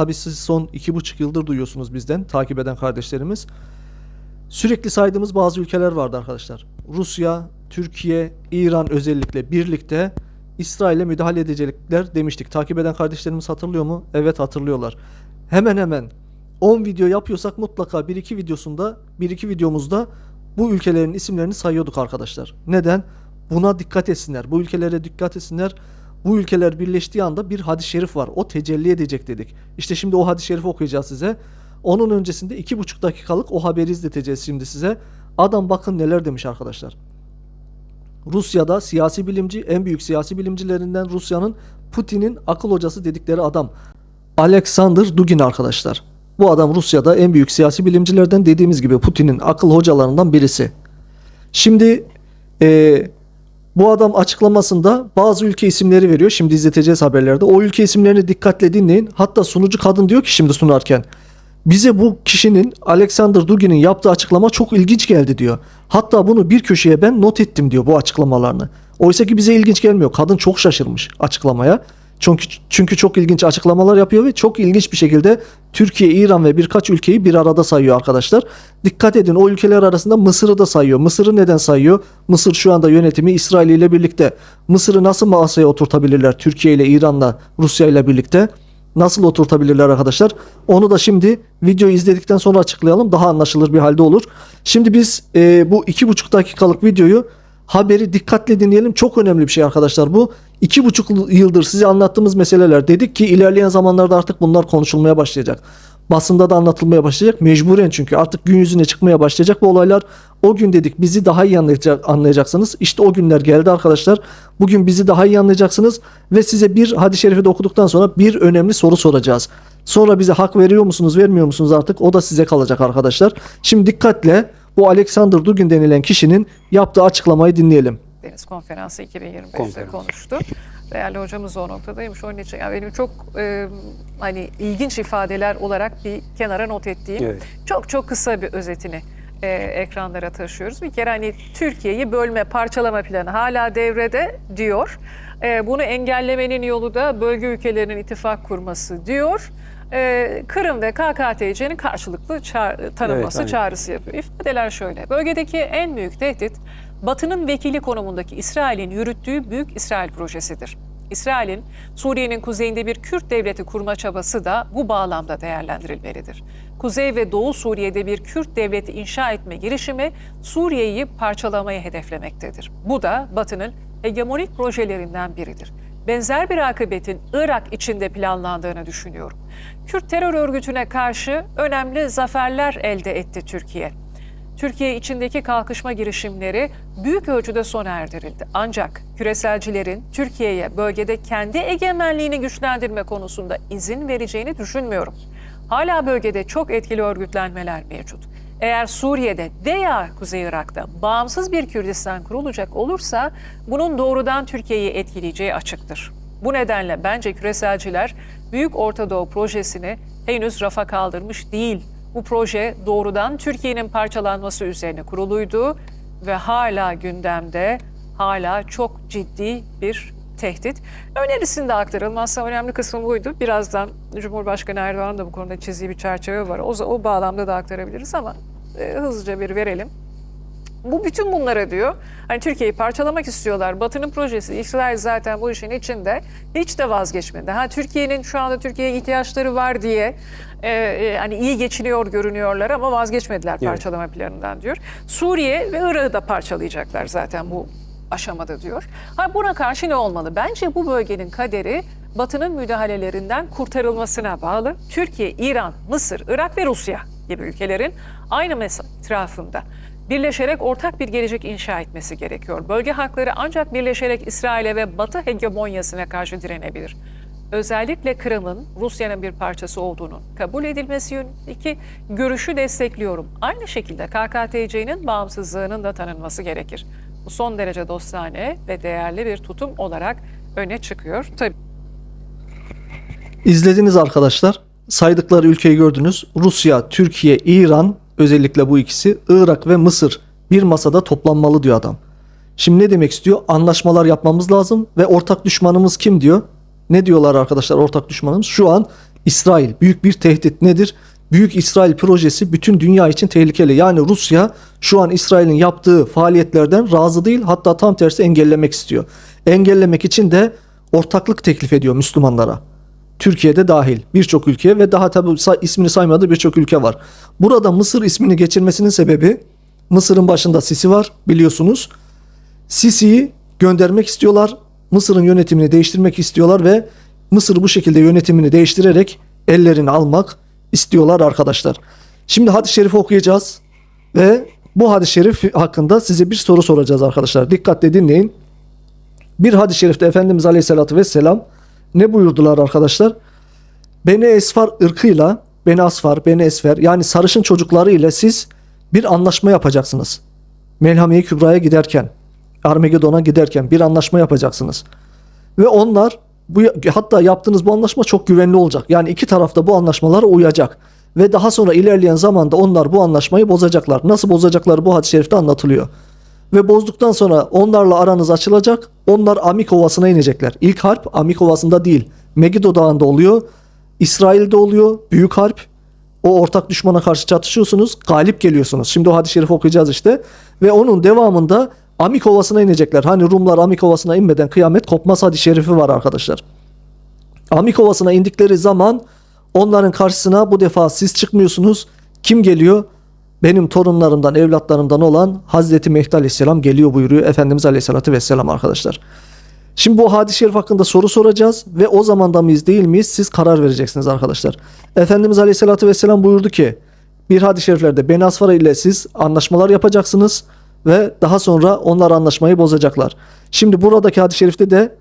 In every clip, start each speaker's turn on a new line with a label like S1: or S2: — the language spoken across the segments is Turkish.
S1: Tabii siz son iki buçuk yıldır duyuyorsunuz bizden takip eden kardeşlerimiz. Sürekli saydığımız bazı ülkeler vardı arkadaşlar. Rusya, Türkiye, İran özellikle birlikte İsrail'e müdahale edecekler demiştik. Takip eden kardeşlerimiz hatırlıyor mu? Evet hatırlıyorlar. Hemen hemen 10 video yapıyorsak mutlaka 1-2 videosunda 1-2 videomuzda bu ülkelerin isimlerini sayıyorduk arkadaşlar. Neden? Buna dikkat etsinler. Bu ülkelere dikkat etsinler. Bu ülkeler birleştiği anda bir hadis-i şerif var. O tecelli edecek dedik. İşte şimdi o hadis-i şerifi okuyacağız size. Onun öncesinde iki buçuk dakikalık o haberi izleteceğiz şimdi size. Adam bakın neler demiş arkadaşlar. Rusya'da siyasi bilimci, en büyük siyasi bilimcilerinden Rusya'nın Putin'in akıl hocası dedikleri adam. Alexander Dugin arkadaşlar. Bu adam Rusya'da en büyük siyasi bilimcilerden dediğimiz gibi Putin'in akıl hocalarından birisi. Şimdi eee, bu adam açıklamasında bazı ülke isimleri veriyor. Şimdi izleteceğiz haberlerde. O ülke isimlerini dikkatle dinleyin. Hatta sunucu kadın diyor ki şimdi sunarken bize bu kişinin Alexander Dugin'in yaptığı açıklama çok ilginç geldi diyor. Hatta bunu bir köşeye ben not ettim diyor bu açıklamalarını. Oysa ki bize ilginç gelmiyor. Kadın çok şaşırmış açıklamaya. Çünkü çünkü çok ilginç açıklamalar yapıyor ve çok ilginç bir şekilde Türkiye, İran ve birkaç ülkeyi bir arada sayıyor arkadaşlar. Dikkat edin o ülkeler arasında Mısır'ı da sayıyor. Mısır'ı neden sayıyor? Mısır şu anda yönetimi İsrail ile birlikte. Mısır'ı nasıl masaya oturtabilirler Türkiye ile İran'la Rusya ile birlikte? Nasıl oturtabilirler arkadaşlar? Onu da şimdi videoyu izledikten sonra açıklayalım. Daha anlaşılır bir halde olur. Şimdi biz e, bu iki buçuk dakikalık videoyu haberi dikkatle dinleyelim. Çok önemli bir şey arkadaşlar bu. iki buçuk yıldır size anlattığımız meseleler dedik ki ilerleyen zamanlarda artık bunlar konuşulmaya başlayacak. Basında da anlatılmaya başlayacak. Mecburen çünkü artık gün yüzüne çıkmaya başlayacak bu olaylar. O gün dedik bizi daha iyi anlayacak, anlayacaksınız. İşte o günler geldi arkadaşlar. Bugün bizi daha iyi anlayacaksınız ve size bir hadis-i şerifi de okuduktan sonra bir önemli soru soracağız. Sonra bize hak veriyor musunuz, vermiyor musunuz artık? O da size kalacak arkadaşlar. Şimdi dikkatle bu Alexander Dugin denilen kişinin yaptığı açıklamayı dinleyelim.
S2: Deniz Konferansı 2025'te
S3: Konferans.
S2: konuştu. Değerli hocamız o noktadaymış. Onun için yani benim çok e, hani ilginç ifadeler olarak bir kenara not ettiğim
S3: Evet.
S2: çok çok kısa bir özetini e, ekranlara taşıyoruz. Bir kere hani Türkiye'yi bölme, parçalama planı hala devrede diyor. E, bunu engellemenin yolu da bölge ülkelerinin ittifak kurması diyor. E, Kırım ve KKTC'nin karşılıklı ça- tanınması
S3: aynen.
S2: çağrısı yapıyor. İfadeler şöyle. Bölgedeki en büyük tehdit Batı'nın vekili konumundaki İsrail'in yürüttüğü Büyük İsrail projesidir. İsrail'in Suriye'nin kuzeyinde bir Kürt devleti kurma çabası da bu bağlamda değerlendirilmelidir. Kuzey ve Doğu Suriye'de bir Kürt devleti inşa etme girişimi Suriye'yi parçalamayı hedeflemektedir. Bu da Batı'nın hegemonik projelerinden biridir. Benzer bir akıbetin Irak içinde planlandığını düşünüyorum. Kürt terör örgütüne karşı önemli zaferler elde etti Türkiye. Türkiye içindeki kalkışma girişimleri büyük ölçüde sona erdirildi. Ancak küreselcilerin Türkiye'ye bölgede kendi egemenliğini güçlendirme konusunda izin vereceğini düşünmüyorum. Hala bölgede çok etkili örgütlenmeler mevcut. Eğer Suriye'de veya Kuzey Irak'ta bağımsız bir Kürdistan kurulacak olursa bunun doğrudan Türkiye'yi etkileyeceği açıktır. Bu nedenle bence küreselciler Büyük Orta Doğu projesini henüz rafa kaldırmış değil. Bu proje doğrudan Türkiye'nin parçalanması üzerine kuruluydu ve hala gündemde, hala çok ciddi bir tehdit. Önerisinde de aktarılmazsa önemli kısmı buydu. Birazdan Cumhurbaşkanı Erdoğan da bu konuda çizdiği bir çerçeve var. O, o bağlamda da aktarabiliriz ama e, hızlıca bir verelim. Bu bütün bunlara diyor. Hani Türkiye'yi parçalamak istiyorlar. Batı'nın projesi İsrail zaten bu işin içinde hiç de vazgeçmedi. Ha Türkiye'nin şu anda Türkiye'ye ihtiyaçları var diye e, e, hani iyi geçiniyor görünüyorlar ama vazgeçmediler
S3: Evet.
S2: parçalama planından diyor. Suriye ve Irak'ı da parçalayacaklar zaten bu aşamada diyor. Ha buna karşı ne olmalı? Bence bu bölgenin kaderi Batı'nın müdahalelerinden kurtarılmasına bağlı. Türkiye, İran, Mısır, Irak ve Rusya gibi ülkelerin aynı etrafında birleşerek ortak bir gelecek inşa etmesi gerekiyor. Bölge halkları ancak birleşerek İsrail'e ve Batı hegemonyasına karşı direnebilir. Özellikle Kırım'ın Rusya'nın bir parçası olduğunu kabul edilmesi yönündeki görüşü destekliyorum. Aynı şekilde KKTC'nin bağımsızlığının da tanınması gerekir. Bu son derece dostane ve değerli bir tutum olarak öne çıkıyor. Tabii
S1: İzlediniz arkadaşlar. Saydıkları ülkeyi gördünüz. Rusya, Türkiye, İran özellikle bu ikisi Irak ve Mısır bir masada toplanmalı diyor adam. Şimdi ne demek istiyor? Anlaşmalar yapmamız lazım ve ortak düşmanımız kim diyor? Ne diyorlar arkadaşlar ortak düşmanımız? Şu an İsrail büyük bir tehdit nedir? Büyük İsrail projesi bütün dünya için tehlikeli. Yani Rusya şu an İsrail'in yaptığı faaliyetlerden razı değil hatta tam tersi engellemek istiyor. Engellemek için de ortaklık teklif ediyor Müslümanlara. Türkiye'de dahil birçok ülke ve daha tabi ismini saymadığı birçok ülke var. Burada Mısır ismini geçirmesinin sebebi Mısır'ın başında Sisi var biliyorsunuz. Sisi'yi göndermek istiyorlar. Mısır'ın yönetimini değiştirmek istiyorlar ve Mısır bu şekilde yönetimini değiştirerek ellerini almak istiyorlar arkadaşlar. Şimdi hadis-i şerifi okuyacağız ve bu hadis-i şerif hakkında size bir soru soracağız arkadaşlar. Dikkatle dinleyin. Bir hadis-i şerifte Efendimiz Aleyhisselatü Vesselam ne buyurdular arkadaşlar? Beni Esfar ırkıyla, Beni Asfar, Beni Esfer yani sarışın çocukları ile siz bir anlaşma yapacaksınız. Melhame-i Kübra'ya giderken, Armagedon'a giderken bir anlaşma yapacaksınız. Ve onlar bu hatta yaptığınız bu anlaşma çok güvenli olacak. Yani iki tarafta bu anlaşmalara uyacak. Ve daha sonra ilerleyen zamanda onlar bu anlaşmayı bozacaklar. Nasıl bozacakları bu hadis-i şerifte anlatılıyor. Ve bozduktan sonra onlarla aranız açılacak. Onlar Amik Ovası'na inecekler. İlk harp Amik Ovası'nda değil. Megiddo Dağı'nda oluyor. İsrail'de oluyor. Büyük harp. O ortak düşmana karşı çatışıyorsunuz. Galip geliyorsunuz. Şimdi o hadis-i şerifi okuyacağız işte. Ve onun devamında Amik Ovası'na inecekler. Hani Rumlar Amik Ovası'na inmeden kıyamet kopmaz hadis-i şerifi var arkadaşlar. Amik Ovası'na indikleri zaman onların karşısına bu defa siz çıkmıyorsunuz. Kim geliyor? Benim torunlarımdan, evlatlarımdan olan Hazreti Mehdi Aleyhisselam geliyor buyuruyor Efendimiz Aleyhisselatü Vesselam arkadaşlar. Şimdi bu hadis-i şerif hakkında soru soracağız ve o zamanda mıyız değil miyiz siz karar vereceksiniz arkadaşlar. Efendimiz Aleyhisselatü Vesselam buyurdu ki bir hadis-i şeriflerde Beni Asfara ile siz anlaşmalar yapacaksınız ve daha sonra onlar anlaşmayı bozacaklar. Şimdi buradaki hadis-i şerifte de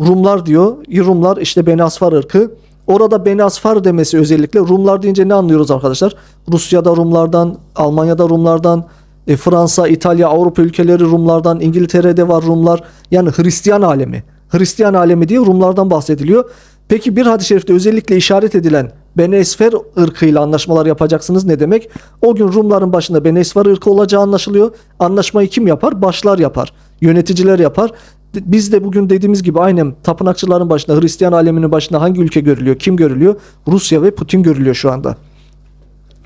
S1: Rumlar diyor. Rumlar işte Beni Asfar ırkı. Orada Beni Asfar demesi özellikle Rumlar deyince ne anlıyoruz arkadaşlar? Rusya'da Rumlardan, Almanya'da Rumlardan, e, Fransa, İtalya, Avrupa ülkeleri Rumlardan, İngiltere'de var Rumlar. Yani Hristiyan alemi. Hristiyan alemi diye Rumlardan bahsediliyor. Peki bir hadis-i şerifte özellikle işaret edilen Beni Esfer ırkıyla anlaşmalar yapacaksınız ne demek? O gün Rumların başında Beni Esfer ırkı olacağı anlaşılıyor. Anlaşmayı kim yapar? Başlar yapar. Yöneticiler yapar. Biz de bugün dediğimiz gibi aynen tapınakçıların başında, Hristiyan aleminin başında hangi ülke görülüyor? Kim görülüyor? Rusya ve Putin görülüyor şu anda.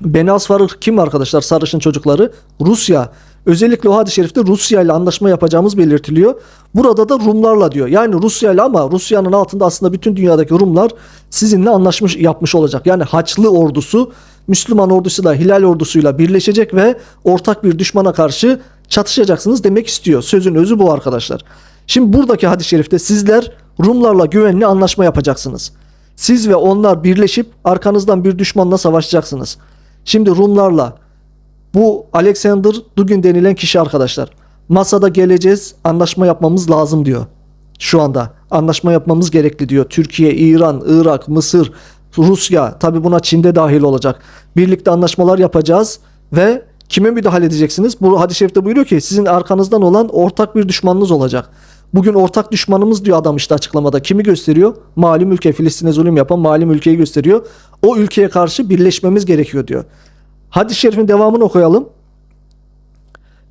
S1: Beni Asfar kim arkadaşlar? Sarışın çocukları. Rusya. Özellikle o hadis-i şerifte Rusya ile anlaşma yapacağımız belirtiliyor. Burada da Rumlarla diyor. Yani Rusya ile ama Rusya'nın altında aslında bütün dünyadaki Rumlar sizinle anlaşmış yapmış olacak. Yani Haçlı ordusu Müslüman ordusuyla Hilal ordusuyla birleşecek ve ortak bir düşmana karşı çatışacaksınız demek istiyor. Sözün özü bu arkadaşlar. Şimdi buradaki hadis-i şerifte sizler Rumlarla güvenli anlaşma yapacaksınız. Siz ve onlar birleşip arkanızdan bir düşmanla savaşacaksınız. Şimdi Rumlarla bu Alexander Dugin denilen kişi arkadaşlar. Masada geleceğiz, anlaşma yapmamız lazım diyor. Şu anda anlaşma yapmamız gerekli diyor. Türkiye, İran, Irak, Mısır, Rusya, tabi buna Çin'de dahil olacak. Birlikte anlaşmalar yapacağız ve kime müdahale edeceksiniz? Bu hadis-i şerifte buyuruyor ki sizin arkanızdan olan ortak bir düşmanınız olacak. Bugün ortak düşmanımız diyor adam işte açıklamada. Kimi gösteriyor? Malum ülke Filistin'e zulüm yapan malum ülkeyi gösteriyor. O ülkeye karşı birleşmemiz gerekiyor diyor. Hadis-i şerifin devamını okuyalım.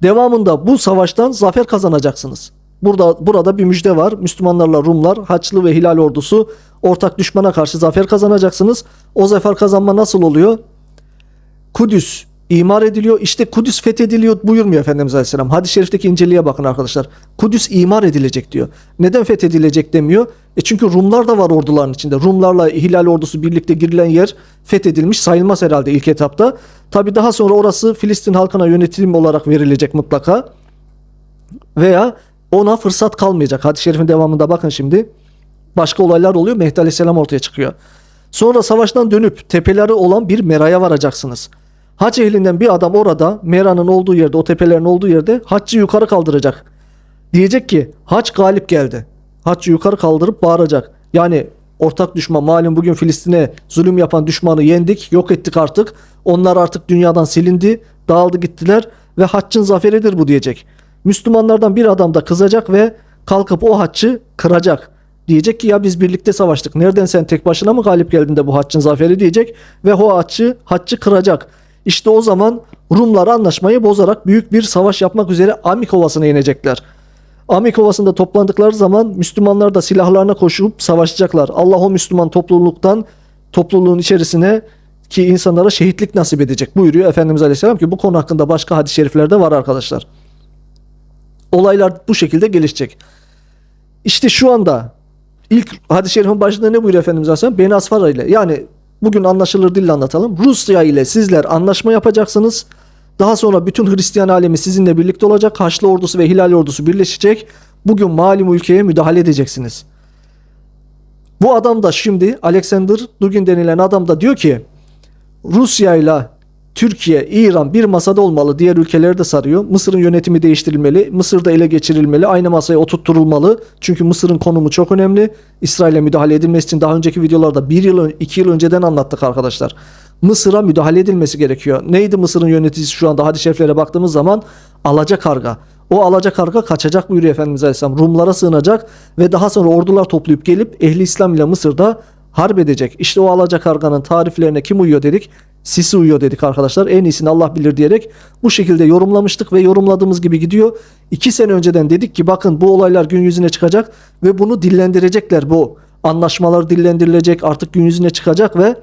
S1: Devamında bu savaştan zafer kazanacaksınız. Burada burada bir müjde var. Müslümanlarla Rumlar, Haçlı ve Hilal ordusu ortak düşmana karşı zafer kazanacaksınız. O zafer kazanma nasıl oluyor? Kudüs imar ediliyor. İşte Kudüs fethediliyor buyurmuyor Efendimiz Aleyhisselam. Hadis-i şerifteki inceliğe bakın arkadaşlar. Kudüs imar edilecek diyor. Neden fethedilecek demiyor? E çünkü Rumlar da var orduların içinde. Rumlarla Hilal ordusu birlikte girilen yer fethedilmiş sayılmaz herhalde ilk etapta. Tabi daha sonra orası Filistin halkına yönetim olarak verilecek mutlaka. Veya ona fırsat kalmayacak. Hadis-i şerifin devamında bakın şimdi. Başka olaylar oluyor. Mehdi Aleyhisselam ortaya çıkıyor. Sonra savaştan dönüp tepeleri olan bir meraya varacaksınız. Hac ehlinden bir adam orada Mera'nın olduğu yerde o tepelerin olduğu yerde haccı yukarı kaldıracak. Diyecek ki hac galip geldi. Haccı yukarı kaldırıp bağıracak. Yani ortak düşman malum bugün Filistin'e zulüm yapan düşmanı yendik yok ettik artık. Onlar artık dünyadan silindi dağıldı gittiler ve haccın zaferidir bu diyecek. Müslümanlardan bir adam da kızacak ve kalkıp o haccı kıracak. Diyecek ki ya biz birlikte savaştık. Nereden sen tek başına mı galip geldin de bu haccın zaferi diyecek ve o haccı haccı kıracak. İşte o zaman Rumlar anlaşmayı bozarak büyük bir savaş yapmak üzere Amik Ovası'na inecekler. Amik Ovası'nda toplandıkları zaman Müslümanlar da silahlarına koşup savaşacaklar. Allah o Müslüman topluluktan topluluğun içerisine ki insanlara şehitlik nasip edecek buyuruyor Efendimiz Aleyhisselam ki bu konu hakkında başka hadis-i şeriflerde var arkadaşlar. Olaylar bu şekilde gelişecek. İşte şu anda ilk hadis-i şerifin başında ne buyuruyor Efendimiz Aleyhisselam? Beni Asfara ile yani bugün anlaşılır dille anlatalım. Rusya ile sizler anlaşma yapacaksınız. Daha sonra bütün Hristiyan alemi sizinle birlikte olacak. Haçlı ordusu ve Hilal ordusu birleşecek. Bugün malum ülkeye müdahale edeceksiniz. Bu adam da şimdi Alexander Dugin denilen adam da diyor ki Rusya ile Türkiye, İran bir masada olmalı. Diğer ülkeleri de sarıyor. Mısır'ın yönetimi değiştirilmeli. Mısır da ele geçirilmeli. Aynı masaya oturtturulmalı. Çünkü Mısır'ın konumu çok önemli. İsrail'e müdahale edilmesi için daha önceki videolarda bir yıl, iki yıl önceden anlattık arkadaşlar. Mısır'a müdahale edilmesi gerekiyor. Neydi Mısır'ın yöneticisi şu anda hadis-i şeriflere baktığımız zaman? Alaca karga. O alaca karga kaçacak buyuruyor Efendimiz Aleyhisselam. Rumlara sığınacak ve daha sonra ordular toplayıp gelip ehli İslam ile Mısır'da harp edecek. İşte o alaca karganın tariflerine kim uyuyor dedik? Sisi uyuyor dedik arkadaşlar. En iyisini Allah bilir diyerek bu şekilde yorumlamıştık ve yorumladığımız gibi gidiyor. İki sene önceden dedik ki bakın bu olaylar gün yüzüne çıkacak ve bunu dillendirecekler. Bu anlaşmalar dillendirilecek artık gün yüzüne çıkacak ve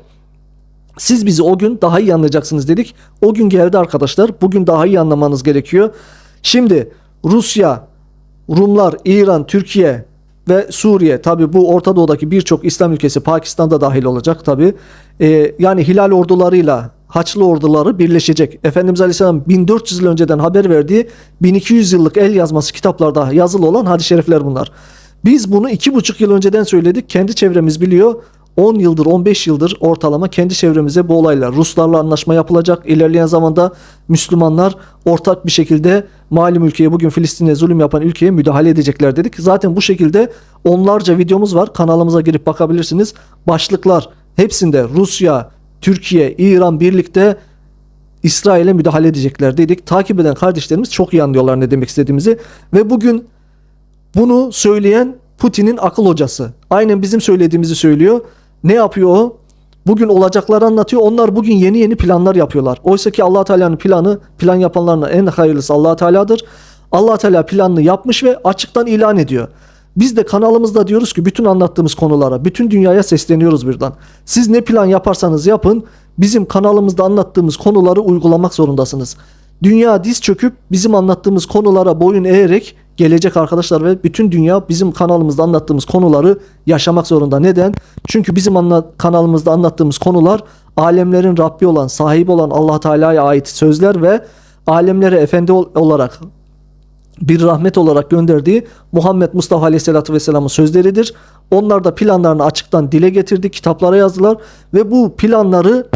S1: siz bizi o gün daha iyi anlayacaksınız dedik. O gün geldi arkadaşlar. Bugün daha iyi anlamanız gerekiyor. Şimdi Rusya, Rumlar, İran, Türkiye ve Suriye tabi bu Orta Doğu'daki birçok İslam ülkesi Pakistan'da dahil olacak tabi. Ee, yani Hilal ordularıyla Haçlı orduları birleşecek. Efendimiz Aleyhisselam 1400 yıl önceden haber verdiği 1200 yıllık el yazması kitaplarda yazılı olan hadis-i şerifler bunlar. Biz bunu iki buçuk yıl önceden söyledik. Kendi çevremiz biliyor. 10 yıldır 15 yıldır ortalama kendi çevremize bu olaylar Ruslarla anlaşma yapılacak. İlerleyen zamanda Müslümanlar ortak bir şekilde malum ülkeye bugün Filistin'e zulüm yapan ülkeye müdahale edecekler dedik. Zaten bu şekilde onlarca videomuz var. Kanalımıza girip bakabilirsiniz. Başlıklar hepsinde Rusya, Türkiye, İran birlikte İsrail'e müdahale edecekler dedik. Takip eden kardeşlerimiz çok iyi anlıyorlar ne demek istediğimizi. Ve bugün bunu söyleyen Putin'in akıl hocası. Aynen bizim söylediğimizi söylüyor. Ne yapıyor o? Bugün olacakları anlatıyor. Onlar bugün yeni yeni planlar yapıyorlar. Oysa ki Allah Teala'nın planı, plan yapanların en hayırlısı Allah Teala'dır. Allah Teala planını yapmış ve açıktan ilan ediyor. Biz de kanalımızda diyoruz ki bütün anlattığımız konulara, bütün dünyaya sesleniyoruz birden. Siz ne plan yaparsanız yapın, bizim kanalımızda anlattığımız konuları uygulamak zorundasınız. Dünya diz çöküp bizim anlattığımız konulara boyun eğerek gelecek arkadaşlar ve bütün dünya bizim kanalımızda anlattığımız konuları yaşamak zorunda. Neden? Çünkü bizim anla- kanalımızda anlattığımız konular alemlerin Rabbi olan, sahibi olan Allah Teala'ya ait sözler ve alemlere efendi ol- olarak bir rahmet olarak gönderdiği Muhammed Mustafa Aleyhisselatü Vesselam'ın sözleridir. Onlar da planlarını açıktan dile getirdi, kitaplara yazdılar ve bu planları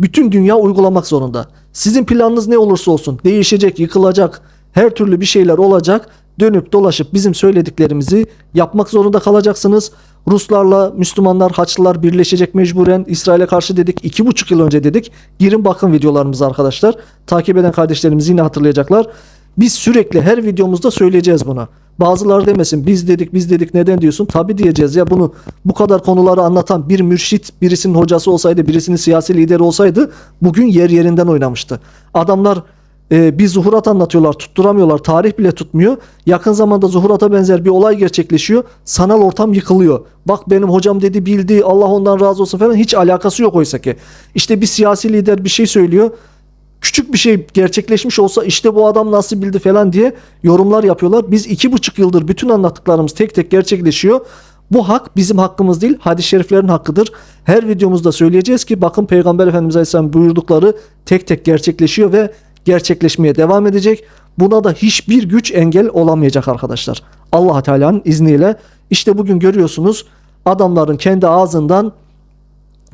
S1: bütün dünya uygulamak zorunda. Sizin planınız ne olursa olsun değişecek, yıkılacak, her türlü bir şeyler olacak. Dönüp dolaşıp bizim söylediklerimizi yapmak zorunda kalacaksınız. Ruslarla Müslümanlar, Haçlılar birleşecek mecburen. İsrail'e karşı dedik. iki buçuk yıl önce dedik. Girin bakın videolarımıza arkadaşlar. Takip eden kardeşlerimiz yine hatırlayacaklar. Biz sürekli her videomuzda söyleyeceğiz buna. Bazıları demesin biz dedik biz dedik neden diyorsun? Tabi diyeceğiz ya bunu bu kadar konuları anlatan bir mürşit birisinin hocası olsaydı birisinin siyasi lideri olsaydı bugün yer yerinden oynamıştı. Adamlar e, bir zuhurat anlatıyorlar tutturamıyorlar tarih bile tutmuyor. Yakın zamanda zuhurata benzer bir olay gerçekleşiyor. Sanal ortam yıkılıyor. Bak benim hocam dedi bildi Allah ondan razı olsun falan hiç alakası yok oysa ki. İşte bir siyasi lider bir şey söylüyor küçük bir şey gerçekleşmiş olsa işte bu adam nasıl bildi falan diye yorumlar yapıyorlar. Biz iki buçuk yıldır bütün anlattıklarımız tek tek gerçekleşiyor. Bu hak bizim hakkımız değil hadis-i şeriflerin hakkıdır. Her videomuzda söyleyeceğiz ki bakın Peygamber Efendimiz Aleyhisselam buyurdukları tek tek gerçekleşiyor ve gerçekleşmeye devam edecek. Buna da hiçbir güç engel olamayacak arkadaşlar. Allah Teala'nın izniyle işte bugün görüyorsunuz adamların kendi ağzından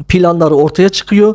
S1: planları ortaya çıkıyor.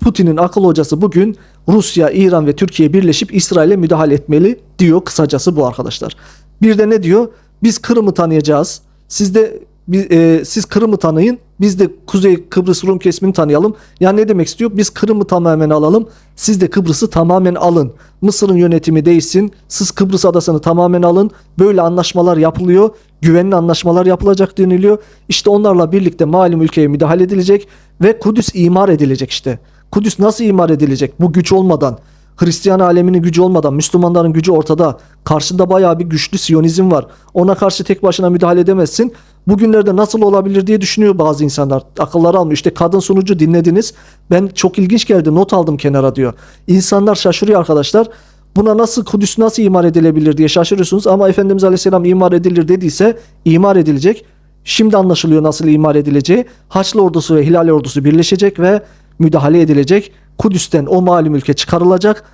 S1: Putin'in akıl hocası bugün Rusya, İran ve Türkiye birleşip İsrail'e müdahale etmeli diyor kısacası bu arkadaşlar. Bir de ne diyor? Biz Kırım'ı tanıyacağız. Siz de bi- e, siz Kırım'ı tanıyın. Biz de Kuzey Kıbrıs Rum kesimini tanıyalım. Yani ne demek istiyor? Biz Kırım'ı tamamen alalım. Siz de Kıbrıs'ı tamamen alın. Mısır'ın yönetimi değişsin. Siz Kıbrıs adasını tamamen alın. Böyle anlaşmalar yapılıyor. Güvenli anlaşmalar yapılacak deniliyor. İşte onlarla birlikte malum ülkeye müdahale edilecek ve Kudüs imar edilecek işte. Kudüs nasıl imar edilecek? Bu güç olmadan, Hristiyan aleminin gücü olmadan, Müslümanların gücü ortada. Karşında bayağı bir güçlü Siyonizm var. Ona karşı tek başına müdahale edemezsin. Bugünlerde nasıl olabilir diye düşünüyor bazı insanlar. Akılları almıyor. İşte kadın sunucu dinlediniz. Ben çok ilginç geldi. Not aldım kenara diyor. İnsanlar şaşırıyor arkadaşlar. Buna nasıl Kudüs nasıl imar edilebilir diye şaşırıyorsunuz ama Efendimiz Aleyhisselam imar edilir dediyse imar edilecek. Şimdi anlaşılıyor nasıl imar edileceği. Haçlı ordusu ve Hilal ordusu birleşecek ve müdahale edilecek. Kudüs'ten o malum ülke çıkarılacak.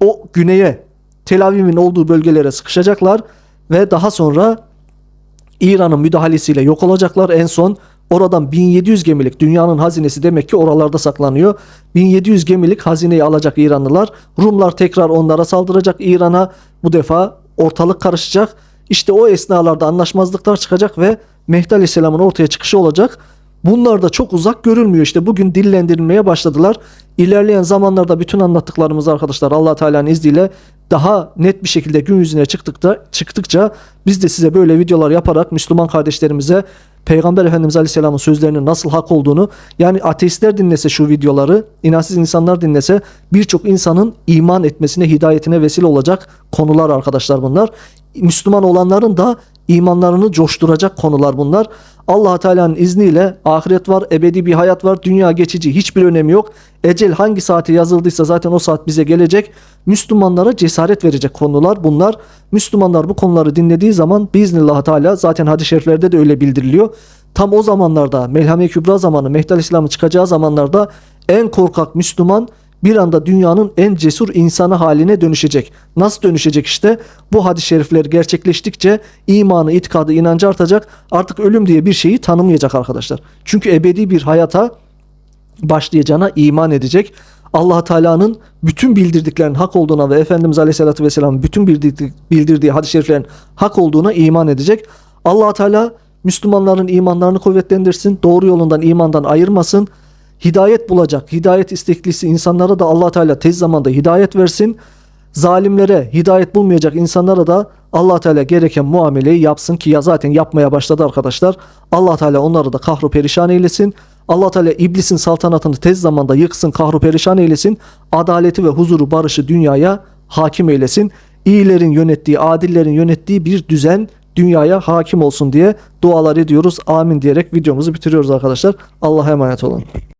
S1: O güneye Tel Aviv'in olduğu bölgelere sıkışacaklar ve daha sonra İran'ın müdahalesiyle yok olacaklar. En son oradan 1700 gemilik dünyanın hazinesi demek ki oralarda saklanıyor. 1700 gemilik hazineyi alacak İranlılar. Rumlar tekrar onlara saldıracak İran'a. Bu defa ortalık karışacak. İşte o esnalarda anlaşmazlıklar çıkacak ve Mehdi Aleyhisselam'ın ortaya çıkışı olacak. Bunlar da çok uzak görülmüyor. İşte bugün dillendirilmeye başladılar. İlerleyen zamanlarda bütün anlattıklarımız arkadaşlar Allah Teala'nın izniyle daha net bir şekilde gün yüzüne çıktıkça, çıktıkça biz de size böyle videolar yaparak Müslüman kardeşlerimize Peygamber Efendimiz Aleyhisselam'ın sözlerinin nasıl hak olduğunu yani ateistler dinlese şu videoları, inançsız insanlar dinlese birçok insanın iman etmesine, hidayetine vesile olacak konular arkadaşlar bunlar. Müslüman olanların da imanlarını coşturacak konular bunlar. allah Teala'nın izniyle ahiret var, ebedi bir hayat var, dünya geçici, hiçbir önemi yok. Ecel hangi saate yazıldıysa zaten o saat bize gelecek. Müslümanlara cesaret verecek konular bunlar. Müslümanlar bu konuları dinlediği zaman biiznillah Teala zaten hadis-i şeriflerde de öyle bildiriliyor. Tam o zamanlarda Melhame Kübra zamanı Mehdi Aleyhisselam'ın çıkacağı zamanlarda en korkak Müslüman bir anda dünyanın en cesur insanı haline dönüşecek. Nasıl dönüşecek işte? Bu hadis-i şerifler gerçekleştikçe imanı, itikadı, inancı artacak. Artık ölüm diye bir şeyi tanımayacak arkadaşlar. Çünkü ebedi bir hayata başlayacağına iman edecek. Allah Teala'nın bütün bildirdiklerinin hak olduğuna ve Efendimiz Aleyhisselatü Vesselam'ın bütün bildirdiği, hadis-i şeriflerin hak olduğuna iman edecek. Allah Teala Müslümanların imanlarını kuvvetlendirsin, doğru yolundan imandan ayırmasın. Hidayet bulacak, hidayet isteklisi insanlara da Allah Teala tez zamanda hidayet versin. Zalimlere hidayet bulmayacak insanlara da Allah Teala gereken muameleyi yapsın ki ya zaten yapmaya başladı arkadaşlar. Allah Teala onları da kahru perişan eylesin. Allah Teala iblisin saltanatını tez zamanda yıksın, kahru perişan eylesin. Adaleti ve huzuru, barışı dünyaya hakim eylesin. İyilerin yönettiği, adillerin yönettiği bir düzen dünyaya hakim olsun diye dualar ediyoruz. Amin diyerek videomuzu bitiriyoruz arkadaşlar. Allah'a emanet olun.